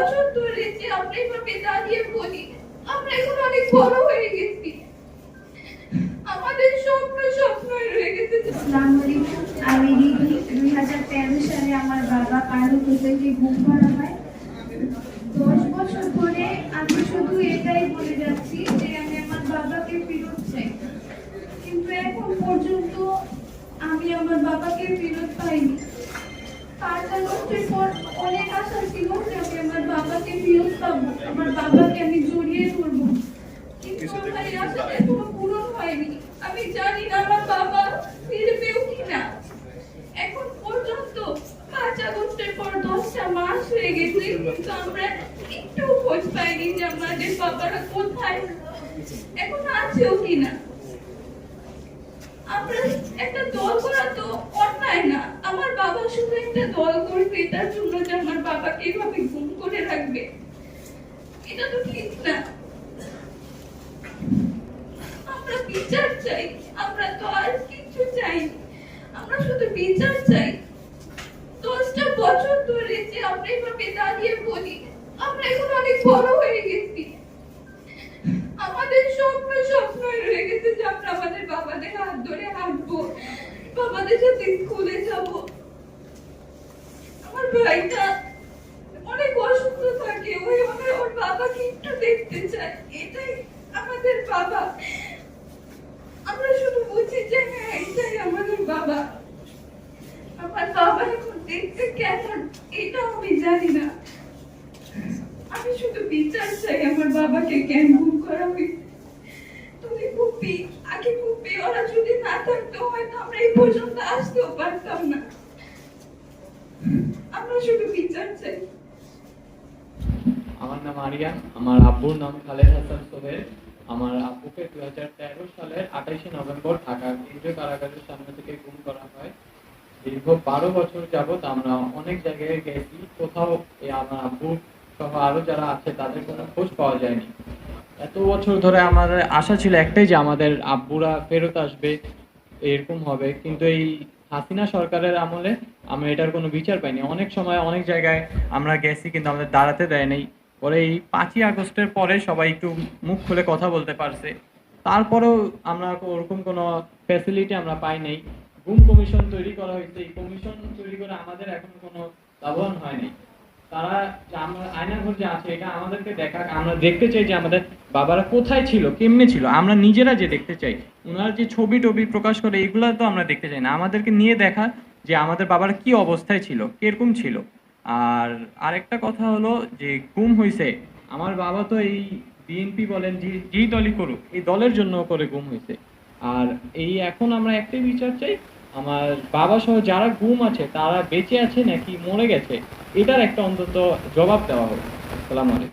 বছর ধরে যে আমরা এভাবে দাঁড়িয়ে বলি, আমরা এখন অনেক বড় হয়ে গেছি। আমাদের স্বপ্ন গেছে। আলাইকুম আমি দুই হাজার তেরো সালে আমার বাবা করা হয়। দশ বছর ধরে আমি শুধু এটাই বলে যাচ্ছি যে আমি আমার বাবাকে ফেরত চাই। কিন্তু এখন পর্যন্ত আমি আমার বাবাকে ফেরত পাইনি পাঁচ আগস্টের পর অনেক আশা ছিল যে আমি আমার বাবাকে ফেরত পাবো আমার বাবাকে আমি জড়িয়ে ধরবো। কিন্তু আমার এই এখনও পূরণ হয়নি। আমি জানি না আমার বাবা ফিরবেও কিনা। এখন পর্যন্ত পাঁচ আগস্টের পর দশটা মাস হয়ে গেছে কিন্তু আমরা একটু খোঁজ পাইনি যে আমাদের বাবারা কোথায়। এখন আছেও কিনা। আমরা একটা দল করা তো অন্যায় না। আমার বাবা শুধু একটা দল করবে এটার জন্য যে আমার বাবাকে এভাবে গুম করে রাখবে। এটা তো ঠিক না। আমরা বিচার চাই। আমরা তো আর কিছু চাই আমরা শুধু বিচার চাই। দশটা বছর ধরে যে আমরা এভাবে দাঁড়িয়ে বলি, আমরা এখন অনেক বড় হয়ে গেছি। আমাদের স্বপ্ন স্বপ্নই রয়ে গেছে যে আমরা আমাদের বাবাদের হাত ধরে হাঁটবো। বাবাদের সাথে স্কুলে যাব আমার ভাইটা অনেক অসুস্থ থাকে ওই ওনার ওর বাবাকে একটু দেখতে চায় এটাই আমাদের বাবা। আমরা শুধু বুঝি যে হ্যাঁ এটাই আমাদের বাবা। আমার বাবা এখন দেখতে কেমন, এটাও আমি জানি না। আমি শুধু বিচার চাই আমার বাবাকে কেন গুম করা তুমি ফুপি আগে ফুপি ওরা যদি না থাকতো হয়তো আমরা এই পর্যন্ত আসতেও পারতাম না। আমরা শুধু বিচার চাই। আমার নাম আরিয়ান, আমার আব্বুর নাম খালেদ হাসান সোহেল। আমার আব্বুকে দু হাজার তেরো সালের আঠাইশে নভেম্বর ঢাকা কেন্দ্রীয় কারাগারের সামনে থেকে গুম করা হয়। দীর্ঘ বারো বছর যাবত আমরা অনেক জায়গায় গেছি, কোথাও এই আমার আব্বু সহ আরও যারা আছে, তাদের কোনো খোঁজ পাওয়া যায়নি। এত বছর ধরে আমাদের আশা ছিল একটাই যে আমাদের আব্বুরা ফেরত আসবে, এরকম হবে। কিন্তু এই হাসিনা সরকারের আমলে আমরা এটার কোনো বিচার পাইনি। অনেক সময় অনেক জায়গায় আমরা গেছি, কিন্তু আমাদের দাঁড়াতে দেয় নাই। পরে এই পাঁচই আগস্টের পরে সবাই একটু মুখ খুলে কথা বলতে পারছে। তারপরেও আমরা ওরকম কোনো ফ্যাসিলিটি আমরা পাই নাই। গুম কমিশন তৈরি করা হয়েছে। এই কমিশন তৈরি করে আমাদের এখন কোনো লাভবান হয়নি তারা আমরা আয়নাঘর যে আছে, এটা আমাদেরকে দেখা আমরা দেখতে চাই যে আমাদের বাবারা কোথায় ছিল, কেমনে ছিল। আমরা নিজেরা যে দেখতে চাই। ওনার যে ছবি টবি প্রকাশ করে এগুলো তো আমরা দেখতে চাই না। আমাদেরকে নিয়ে দেখা যে আমাদের বাবার কি অবস্থায় ছিল, কীরকম ছিল। আর আরেকটা কথা হলো যে গুম হয়েছে আমার বাবা তো এই বিএনপি বলেন যে যেই দলই করুক, এই দলের জন্য করে গুম হয়েছে আর এই এখন আমরা একটাই বিচার চাই, আমার বাবা সহ যারা গুম আছে, তারা বেঁচে আছে নাকি মরে গেছে, এটার একটা অন্তত জবাব দেওয়া হোক। আসসালামু আলাইকুম।